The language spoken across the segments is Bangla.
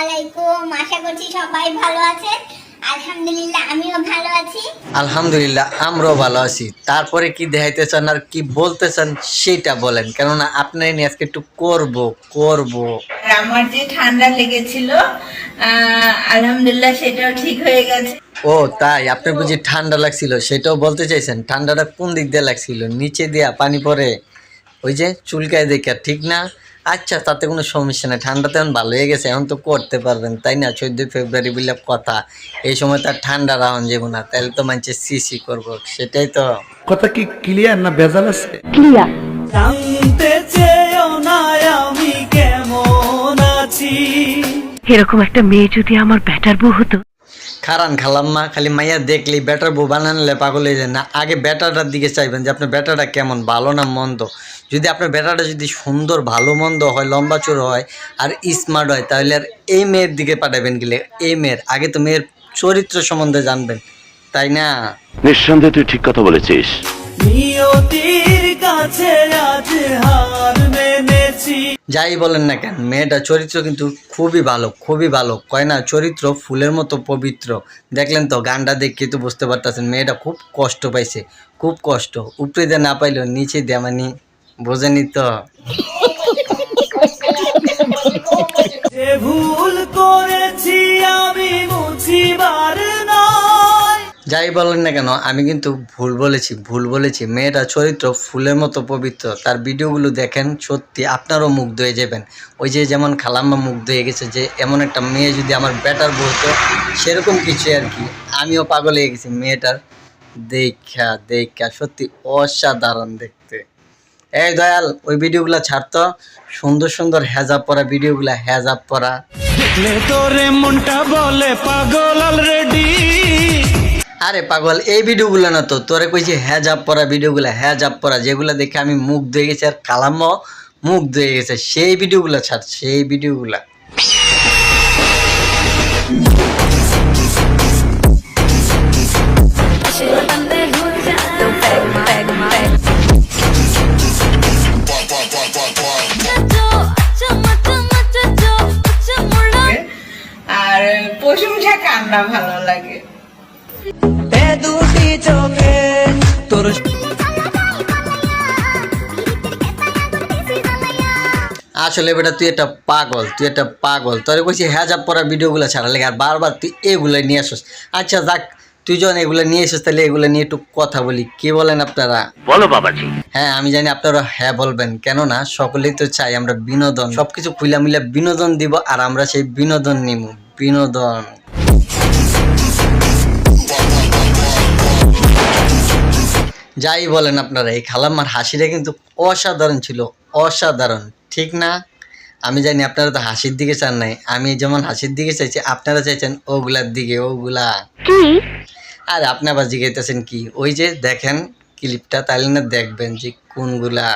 আলাইকুম আশা করছি সবাই ভালো আছেন। আলহামদুলিল্লাহ আমিও ভালো আছি। আলহামদুলিল্লাহ আমরাও ভালো আছি। তারপরে কি দেখাইতে চান আর কি বলতে চান সেটা বলেন। কেননা আপনার নিয়ে আজকে একটু করব করব। আমার যে ঠান্ডা লেগেছিল আলহামদুলিল্লাহ সেটাও ঠিক হয়ে গেছে। ও তাই? আপনার বুঝি ঠান্ডা লাগছিল সেটাও বলতে চাইছেন? ঠান্ডাটা কোন দিক দিয়ে লাগছিল? নিচে দিয়া পানি পড়ে ওই যে চুলকায় দেখা ঠিক না? আচ্ছা তাতে কোনো সমস্যা নেই। ঠান্ডাতে এখন ভালো হয়ে গেছে এখন তো করতে পারবেন তাই না? চোদ্দই ফেব্রুয়ারি বলে কথা। এই সময় তার ঠান্ডা রাহন যাব না তাহলে তো মানছে সিসি করব সেটাই তো। কথা কি ক্লিয়ার না ভেজাল আছে? জানতে চেয়েও না আমি কেমন আছি। এরকম একটা মেয়ে যদি আমার ব্যাটার বউ হতো খারান খালাম্মা খালি মাইয়া দেখলি ব্যাটার বউ বানানলে পাগল হয়ে যায়। না, আগে ব্যাটাটার দিকে চাইবেন যে আপনার ব্যাটাটা কেমন, ভালো না মন্দ? যদি আপনার ব্যাটাটা যদি সুন্দর, ভালো মন্দ হয়, লম্বা চোর হয় আর স্মার্ট হয়, তাহলে আর এই মেয়ের দিকে পাঠাবেন গেলে, এই মেয়ের, আগে তো মেয়ের চরিত্র সম্বন্ধে জানবেন, তাই না? নিঃসন্দেহে তুই ঠিক কথা বলেছিস। নিয়তির কাছে আজ হার মেনেছি। যাই বলেন না কেন মেয়েটা চরিত্র কিন্তু খুবই ভালো খুবই ভালো। কয় না চরিত্র ফুলের মতো পবিত্র। দেখলেন তো গানটা দেখে তো বুঝতে পারতেছেন মেয়েটা খুব কষ্ট পাইছে খুব কষ্ট। উপরে দিয়ে না পাইলেও নিচে দিয়ে মানে বোঝেনি তো ভুল করেছি আমি মুছিবার নয় যাই বলেন না কেন, আমি কিন্তু ভুল বলেছি ভুল বলেছি। মেয়েটা চরিত্র ফুলের মতো পবিত্র, তার ভিডিওগুলো দেখেন, সত্যি আপনারও মুগ্ধ হয়ে যাবেন। ওই যে যেমন খালাম্মা মুগ্ধ হয়ে গেছে, যে এমন একটা মেয়ে যদি আমার ব্যাটার বলতো, সেরকম কিছু আর কি। আমিও পাগল হয়ে গেছি মেয়েটার। দেখা দেখা, সত্যি অসাধারণ দেখতে। এই দয়াল, ওই ভিডিওগুলো ছাড়তো সুন্দর সুন্দর হেজাব পরা ভিডিওগুলো হেজাব পরা। দেখলে মনটা বলে পাগল অলরেডি আরে পাগল, এই ভিডিওগুলো না তো, তোরে কইছি হ্যাজাব পরা ভিডিওগুলো হ্যাজাব পরা, যেগুলো দেখে আমি মুখ ধুয়ে গেছি আর কালামও মুখ ধুয়ে গেছে, সেই ভিডিওগুলো ছাড়, সেই ভিডিওগুলা। আর প্রশংসা কান্না ভালো লাগে। চোখে। তোর আসলে বেটা তুই একটা পাগল তুই একটা পাগল। তোরে কইছি হ্যাজাব পরা ভিডিওগুলো ছাড়া লেগে আর বারবার তুই এগুলো নিয়ে আসিস। আচ্ছা যাক তুই যখন এগুলো নিয়ে এসিস তাহলে এগুলো নিয়ে একটু কথা বলি। কি বলেন আপনারা? বলো বাবাজি। হ্যাঁ আমি জানি আপনারা হ্যাঁ বলবেন। কেননা সকলেই তো চাই আমরা বিনোদন সবকিছু খুইলা মিলা বিনোদন দিব আর আমরা সেই বিনোদন নিব বিনোদন। যাই বলেন আপনারা এই খালাম্মার হাসিটা কিন্তু অসাধারণ ছিল অসাধারণ ঠিক না? আমি জানি আপনারা তো হাসির দিকে চান নাই আমি যেমন হাসির দিকে চাইছি আপনারা চাইছেন ওগুলার দিকে ওগুলা। আর আপনি আবার জিজ্ঞাসেন কি? ওই যে দেখেন ক্লিপটা তাহলে না দেখবেন যে কোনগুলা।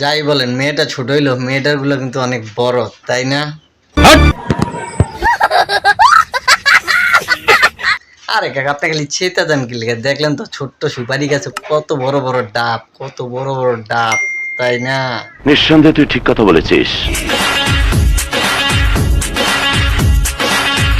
যাই বলেন মেয়েটা ছোট হইল মেয়েটারগুলো কিন্তু অনেক বড় তাই না? আরে কাকা আপনি খালি চেতা দেন কি লিখে দেখলেন তো ছোট্ট সুপারি গাছে কত বড় বড় ডাব কত বড় বড় ডাব তাই না? নিঃসন্দেহে তুই ঠিক কথা বলেছিস।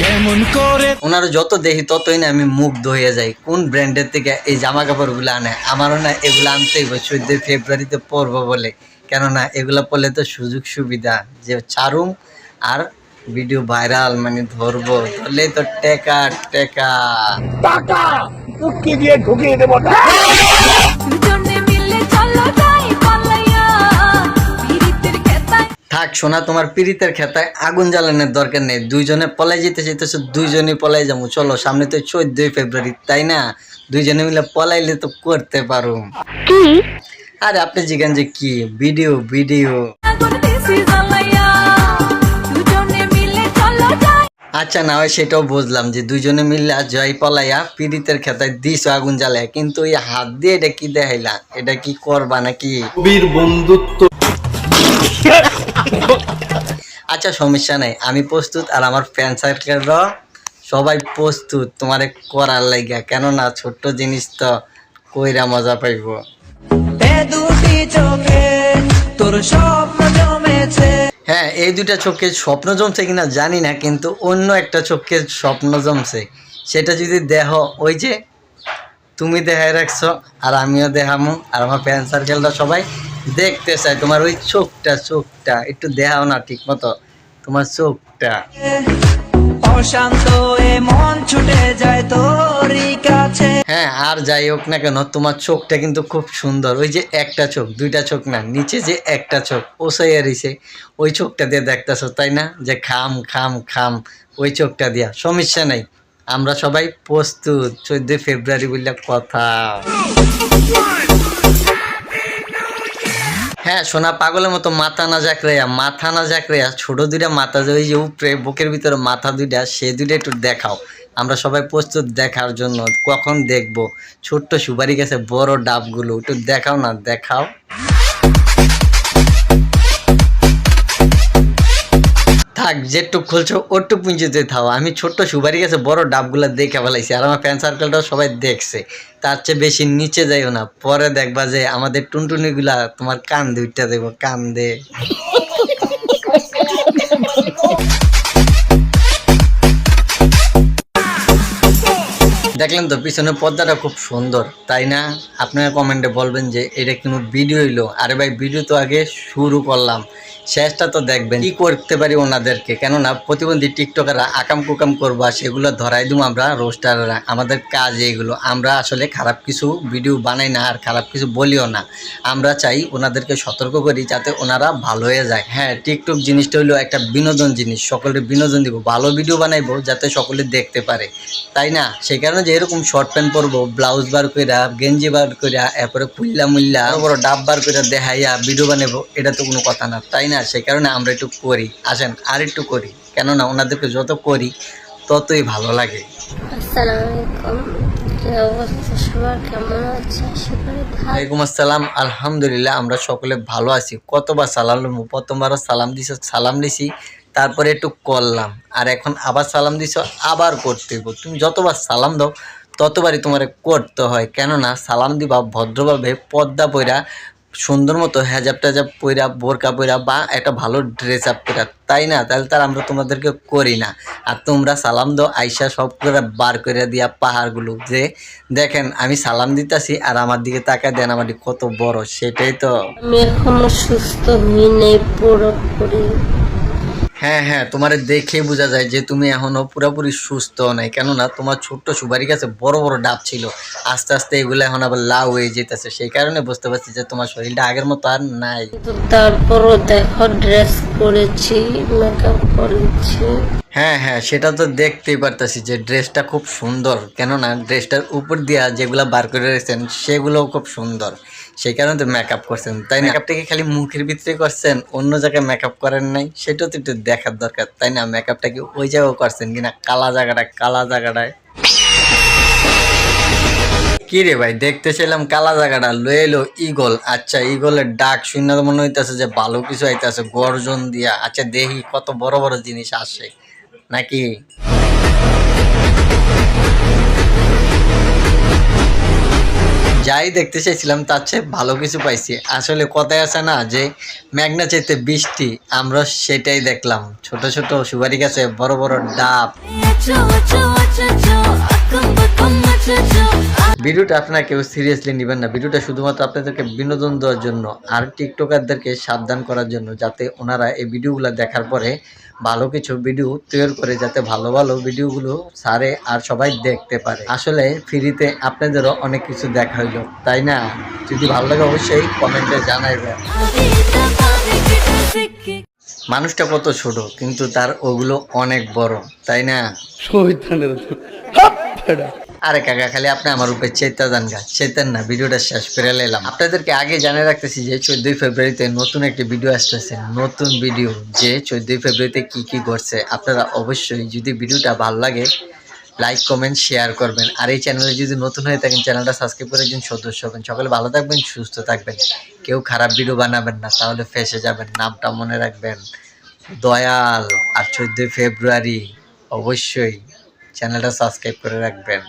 কেমন করে ওনারা যত দেখি ততই না আমি মুগ্ধ হয়ে যাই। কোন ব্র্যান্ডের থেকে এই জামা কাপড়গুলো আনে? আমারও না এগুলো আনতেই হবে চোদ্দই ফেব্রুয়ারিতে পরবো বলে। কেননা এগুলো পরলে তো সুযোগ সুবিধা যে ছাড়ুম আর ভিডিও ভাইরাল মানে ধরবো। ধরলেই তো টেকা টেকা। থাক সোনা তোমার পীড়িতের খেতায় আগুন জ্বালানোর দরকার নেই। দুইজনে পলাই যেতে চাইতেছো দুইজনে পলাই যাব। চলো সামনে তো চোদ্দই ফেব্রুয়ারি তাই না? দুইজনে মিলে পলাইলে তো করতে পারো। আরে আপনি জিজ্ঞান যে কি? Video video. আচ্ছা না হয় সেটাও বুঝলাম যে দুইজনে মিললে আর জয় পলাইয়া পীড়িতের খেতায় দিস আগুন জ্বালায় কিন্তু এই হাত দিয়ে এটা কি দেখাইলা? এটা কি করবা নাকি? বীর বন্ধুত্ব। আচ্ছা সমস্যা নেই। আমি প্রস্তুত আর আমার ফ্যান সার্কেলরা সবাই প্রস্তুত তোমারে করার লাগিয়া। কেননা ছোট্ট জিনিস তো কইরা মজা পাইব। এ দুটি চোখে তোর স্বপ্ন জমেছে। হ্যাঁ এই দুটা চোখে স্বপ্ন জমছে কিনা জানি না, কিন্তু অন্য একটা চোখে স্বপ্ন জমছে। সেটা যদি দেহ, ওই যে তুমি দেখাই রাখছো আর আমিও দেখামো, আর আমার ফ্যান সার্কেলটা সবাই দেখতে চাই তোমার ওই চোখটা চোখটা, একটু দেখাও না ঠিক মতো তোমার চোখটা। অশান্ত এ মন ছুটে যায় তোরই কাছে। হ্যাঁ আর যাই হোক না কেন তোমার চোখটা কিন্তু খুব সুন্দর। ওই যে একটা চোখ দুইটা চোখ না নিচে যে একটা চোখ ওসাইয়া রইছে ওই চোখটা দিয়ে দেখতেছো তাই না? যে খাম খাম খাম ওই চোখটা দিয়া। সমস্যা নাই। আমরা সবাই প্রস্তুত। চোদ্দই ফেব্রুয়ারি বললে কথা। হ্যাঁ সোনা পাগলের মতো মাথা না জাকড়াইয়া মাথা না জাকড়াইয়া ছোট দুইটা মাথা যে ওই যে উপরে বুকের ভিতরে মাথা দুইটা, সে দুইটা একটু দেখাও। আমরা সবাই প্রস্তুত দেখার জন্য কখন দেখব? ছোট্ট সুপারি গেছে বড় ডাবগুলো, একটু দেখাও না, দেখাও। থাক, যেটুক খুলছো ওটুক পুঞ্জিতে থাও। আমি ছোট্ট সুপারি গেছে বড় ডাবগুলো দেখে ফেলাইছি, আর আমার ফ্যান সার্কেলটাও সবাই দেখছে। তার চেয়ে বেশি নিচে যাইও না, পরে দেখবা যে আমাদের টুনটুনিগুলা তোমার কান দুইটা দেবো কান দে দেখলেন তো পিছনের পর্দাটা খুব সুন্দর, তাই না? আপনারা কমেন্টে বলবেন যে এটা কোনো ভিডিও হইল। আরে ভাই ভিডিও তো আগে শুরু করলাম। শেষটা তো দেখবেন, কি করতে পারি ওনাদেরকে? কেননা প্রতিবন্ধী টিকটকাররা আকাম কুকাম করব আর সেগুলো ধরাই দিব আমরা, রোস্টাররা। আমাদের কাজ এইগুলো। আমরা আসলে খারাপ কিছু ভিডিও বানাই না আর খারাপ কিছু বলিও না। আমরা চাই ওনাদেরকে সতর্ক করি যাতে ওনারা ভালো হয়ে যায়। হ্যাঁ টিকটক জিনিসটা হলো একটা বিনোদন জিনিস। সকলে বিনোদন দিব, ভালো ভিডিও বানাইবো যাতে সকলে দেখতে পারে। তাই না? সেই কারণে যে এরকম শর্ট প্যান্ট পরবো ব্লাউজ বার কইরা গেঞ্জি বার কইরা এরপরে ফুল্লা মুল্লা বড় ডাব বার কইরা দেখাইয়া ভিডিও বানাবো এটা তো কোনো কথা না তাই না? সেই কারণে আমরা একটু করি। আসেন আর একটু করি। কেননা ওনাদেরকে যত করি ততই ভালো লাগে। ওয়ালাইকুম আসসালাম। আলহামদুলিল্লাহ আমরা সকলে ভালো আছি। কতবার সালাম লমু প্রথমবারও সালাম দিছ সালাম দিছি তারপরে একটু করলাম। আর এখন আবার সালাম দিছ, আবার করতে তুমি যতবার সালাম দাও, ততবারই তোমার করতে হয়। কেননা সালাম দিবা ভদ্রভাবে, পদ্মা পইরা, সুন্দর মতো হেজাব টেজাব পইরা, বোরকা পইরা বা একটা ভালো ড্রেস আপ পইরা, তাই না? তাহলে তার আমরা তোমাদেরকে করি না। আর তোমরা সালাম দাও, আইসা সব করে বার করে দিয়া পাহাড়গুলো যে, দেখেন আমি সালাম দিতাছি আর আমার দিকে তাকায় দেন আমার কত বড়, সেটাই তো আমি এখনও সুস্থ হই হ্যাঁ হ্যাঁ তোমার দেখে বোঝা যায় যে তুমি এখনও পুরোপুরি সুস্থ নাই। কেননা তোমার ছোট্ট সুপারি গাছে বড় বড় ডাব ছিল। আস্তে আস্তে এগুলো এখন আবার লাউ হয়ে যেতেছে। সেই কারণে বুঝতে পারছি যে তোমার শরীরটা আগের মতো আর নাই। তারপরও দেখো ড্রেস পরেছি মেকআপ করেছি। হ্যাঁ হ্যাঁ সেটা তো দেখতেই পারতাছি যে ড্রেসটা খুব সুন্দর। কেননা ড্রেসটার উপর দিয়া যেগুলা বার করে রেখেছেন সেগুলোও খুব সুন্দর। সেই কারণে তো মেকআপ করছেন, তাই না? মেকআপটা কি খালি মুখের ভিতরে করছেন? অন্য জায়গায় মেকআপ করেন নাই? সেটাও তো একটু দেখার দরকার, তাই না? মেকআপটা কি ওই জায়গায় করছেন কিনা? কালা জায়গাটায় কালা জায়গাটায়। কি রে ভাই দেখতে ছিলাম কালা জায়গাটা, লয়ে এলো ইগল আচ্ছা ইগলের ডাক শূন্য মনে হইতেছে যে ভালো কিছু আইতেছে, গর্জন দিয়া। আচ্ছা দেখি কত বড় বড় জিনিস আসে। নাকি? যাই দেখতে চাইছিলাম, তার চেয়ে ভালো কিছু পাইছি। আসলে কথায় আছে না যে, মেঘনা চাইতে বৃষ্টি, আমরা সেটাই দেখলাম। ছোট ছোট সুপারি গাছে বড় বড় ডাব। ভিডিওটা আপনারা কেউ সিরিয়াসলি নেবেন না। ভিডিওটা শুধুমাত্র আপনাদেরকে বিনোদন দেওয়ার জন্য আর টিকটকারদেরকে সাবধান করার জন্য, যাতে ওনারা এই ভিডিওগুলো দেখার পরে ভালো কিছু ভিডিও তৈরি করে যাতে ভালো ভালো ভিডিওগুলো সারে আর সবাই দেখতে পারে। আসলে ফ্রিতে আপনাদেরও অনেক কিছু দেখা হইল, তাই না? যদি ভালো লাগে অবশ্যই কমেন্টে জানাইবেন মানুষটা কত ছোট, কিন্তু তার ওগুলো অনেক বড়, তাই না? আরে কাকা, খালি আপনি আমার উপরে চেতা যান গা, চেতেন না, ভিডিওটা শেষ করে এলাম আপনাদেরকে আগে জানিয়ে রাখতেছি যে চোদ্দই ফেব্রুয়ারিতে নতুন একটি ভিডিও আসতেছে। নতুন ভিডিও যে চোদ্দই ফেব্রুয়ারিতে কি কি করছে আপনারা অবশ্যই যদি ভিডিওটা ভালো লাগে, লাইক, কমেন্ট, শেয়ার করবেন। আর এই চ্যানেলে যদি নতুন হয়ে থাকেন, চ্যানেলটা সাবস্ক্রাইব করে একজন সদস্য হবেন। সকলে ভালো থাকবেন, সুস্থ থাকবেন। কেউ খারাপ ভিডিও বানাবেন না, তাহলে ফেসে যাবেন। নামটা মনে রাখবেন। দয়াল। আর চোদ্দই ফেব্রুয়ারি অবশ্যই চ্যানেলটা সাবস্ক্রাইব করে রাখবেন।